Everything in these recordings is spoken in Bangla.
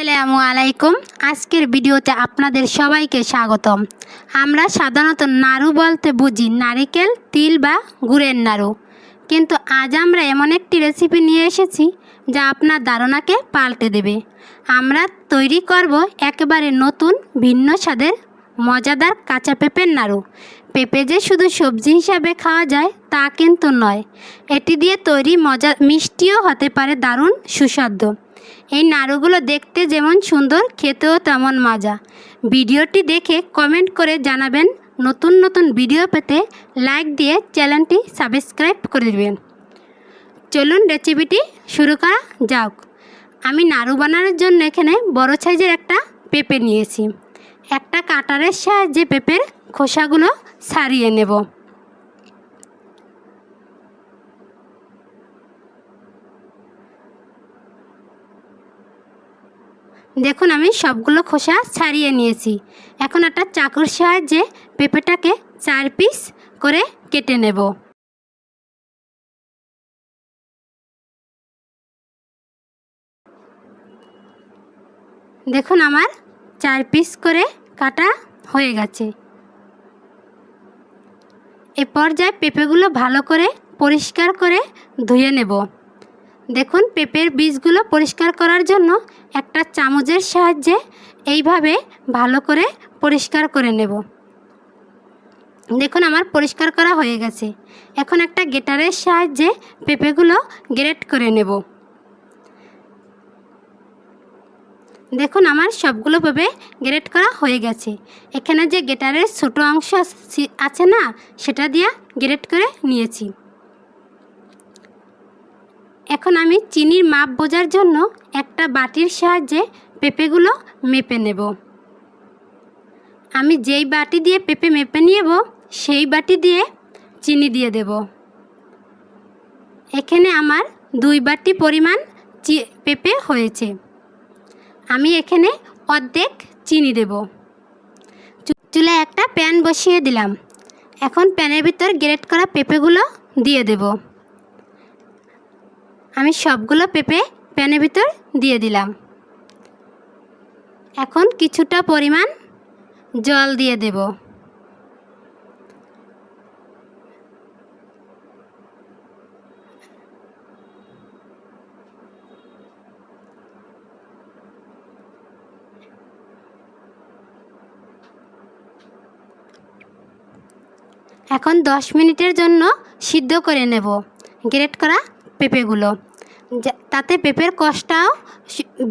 আসসালামু আলাইকুম। আজকের ভিডিওতে আপনাদের সবাইকে স্বাগতম। আমরা সাধারণত নাড়ু বলতে বুঝি নারিকেল, তিল বা গুড়ের নাড়ু। কিন্তু আজ আমরা এমন একটি রেসিপি নিয়ে এসেছি যা আপনার ধারণাকে পাল্টে দেবে। আমরা তৈরি করব একেবারে নতুন, ভিন্ন স্বাদের, মজাদার কাঁচা পেঁপের নাড়ু। পেঁপে যে শুধু সবজি হিসাবে খাওয়া যায় তা কিন্তু নয়। এটি দিয়ে তৈরি মজা মিষ্টিও হতে পারে দারুণ সুস্বাদু। এই নাড়ুগুলো দেখতে যেমন সুন্দর, খেতেও তেমন মজা। ভিডিওটি দেখে কমেন্ট করে জানাবেন। নতুন নতুন ভিডিও পেতে লাইক দিয়ে চ্যানেলটি সাবস্ক্রাইব করে দেবেন। চলুন রেসিপিটি শুরু করা যাক। আমি নাড়ু বানানোর জন্য এখানে বড় সাইজের একটা পেঁপে নিয়েছি। একটা কাটারের সাহায্যে পেঁপের খোসাগুলো সারিয়ে নেব। দেখুন, আমি সবগুলো খোসা ছাড়িয়ে নিয়েছি। এখন একটা চাকুর সাহায্যে পেঁপেটাকে চার পিস করে কেটে নেব। দেখুন, আমার চার পিস করে কাটা হয়ে গেছে। এ পর্যায়ে পেঁপেগুলো ভালো করে পরিষ্কার করে ধুয়ে নেব। দেখুন, পেঁপের বীজগুলো পরিষ্কার করার জন্য একটা চামচের সাহায্যে এইভাবে ভালো করে পরিষ্কার করে নেব। দেখুন, আমার পরিষ্কার করা হয়ে গেছে। এখন একটা গেটারের সাহায্যে পেঁপেগুলো গ্রেট করে নেব। দেখুন, আমার সবগুলো পেঁপে গ্রেট করা হয়ে গেছে। এখানে যে গেটারের ছোটো অংশ আছে- না, সেটা দিয়ে গ্রেট করে নিয়েছি। এখন আমি চিনির মাপ বোঝার জন্য একটা বাটির সাহায্যে পেঁপেগুলো মেপে নেব। আমি যেই বাটি দিয়ে পেঁপে মেপে নিয়েব, সেই বাটি দিয়ে চিনি দিয়ে দেব। এখানে আমার দুই বাটি পরিমাণ চি- পেঁপে হয়েছে। আমি এখানে অর্ধেক চিনি দেব। চু- চুলায় একটা প্যান বসিয়ে দিলাম। এখন প্যানের ভিতর গ্রেট করা পেঁপেগুলো দিয়ে দেব। আমি সবগুলো পেঁপে প্যানের ভিতর দিয়ে দিলাম। এখন কিছুটা পরিমাণ জল দিয়ে দেব। এখন দশ মিনিটের জন্য সিদ্ধ করে নেব। গ্রেট করা পেঁপেগুলো। তাতে পেঁপের কষটাও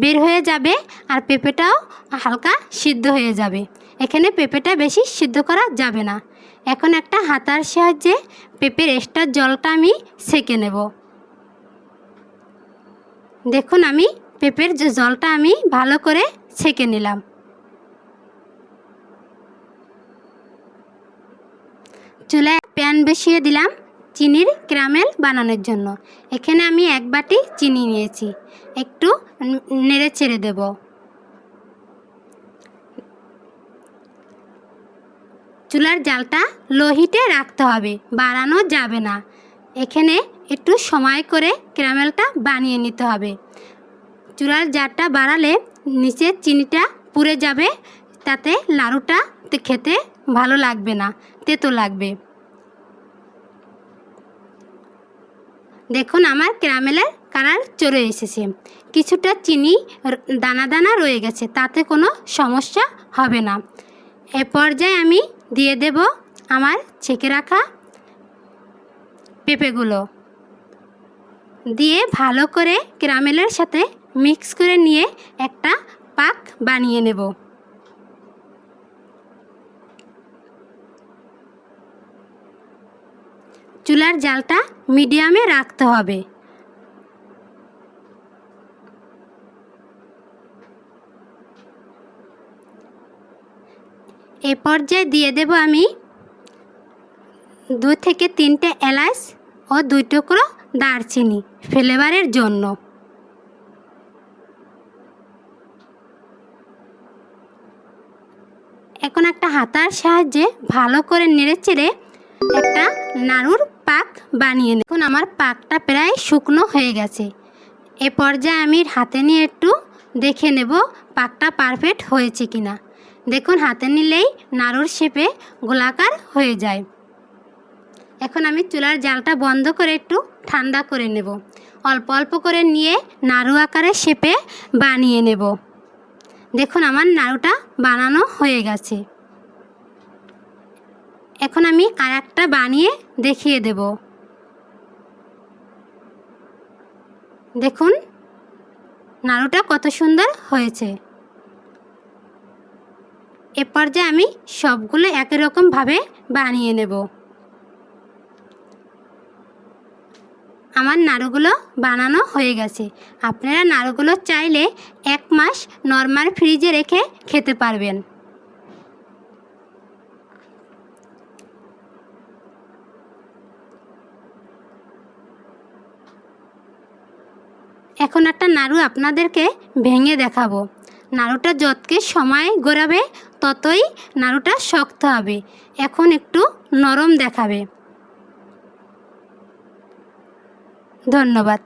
বের হয়ে যাবে আর পেঁপেটাও হালকা সিদ্ধ হয়ে যাবে। এখানে পেঁপেটা বেশি সিদ্ধ করা যাবে না। এখন একটা হাতার সাহায্যে পেঁপের এক্সট্রা জলটা আমি সেকে নেব। দেখুন আমি পেঁপের জলটা আমি ভালো করে ছেঁকে নিলাম। চুলায় প্যান বসিয়ে দিলাম। চিনির ক্যারামেল বানানোর জন্য। এখানে আমি এক বাটি চিনি নিয়েছি। একটু নেড়ে ছেড়ে দেব। চুলার জালটা লো হিটে রাখতে হবে, বাড়ানো যাবে না। এখানে একটু সময় করে ক্যারামেলটা বানিয়ে নিতে হবে। চুলার জারটা বাড়ালে নিচের চিনিটা পুড়ে যাবে, তাতে লাড়ুটা খেতে ভালো লাগবে না, তেতো লাগবে। দেখুন, আমার ক্যারামেলের কালার চলে এসেছে। কিছুটা চিনি দানা দানা রয়ে গেছে, তাতে কোনো সমস্যা হবে না। এ পর্যায়ে আমি দিয়ে দেব আমার ছেঁকে রাখা পেঁপেগুলো। দিয়ে ভালো করে ক্যারামেলের সাথে মিক্স করে নিয়ে একটা পাক বানিয়ে নেব। চুলার জালটা মিডিয়ামে রাখতে হবে। এ পর্যায়ে দিয়ে দেব আমি দু থেকে তিনটে এলাচ ও দুই টুকরো দারচিনি ফ্লেভারের জন্য। এখন একটা হাতার সাহায্যে ভালো করে নেড়ে চেড়ে একটা নাড়ুর পাক বানিয়ে এখন আমার পাকটা প্রায় শুকনো হয়ে গেছে। এ পর্যায়ে আমি হাতে নিয়ে একটু দেখে নেব পাকটা পারফেক্ট হয়েছে কিনা। দেখুন, হাতে নিলেই নাড়ুর শেপে গোলাকার হয়ে যায়। এখন আমি চুলার জালটা বন্ধ করে একটু ঠান্ডা করে নেব। অল্প অল্প করে নিয়ে নাড়ু আকারে শেপে বানিয়ে নেব। দেখুন, আমার নাড়ুটা বানানো হয়ে গেছে। এখন আমি আর একটা বানিয়ে দেখিয়ে দেব। দেখুন, নাড়ুটা কত সুন্দর হয়েছে। এ পর্যায়ে আমি সবগুলো একই রকমভাবে বানিয়ে নেব। আমার নাড়ুগুলো বানানো হয়ে গেছে। আপনারা নাড়ুগুলো চাইলে এক মাস নর্মাল ফ্রিজে রেখে খেতে পারবেন। এখন একটা নাড়ু আপনাদেরকে ভেঙে দেখাবো। নাড়ুটা যতকে সময় গড়াবে, ততই নাড়ুটা শক্ত হবে। এখন একটু নরম দেখাবে। ধন্যবাদ।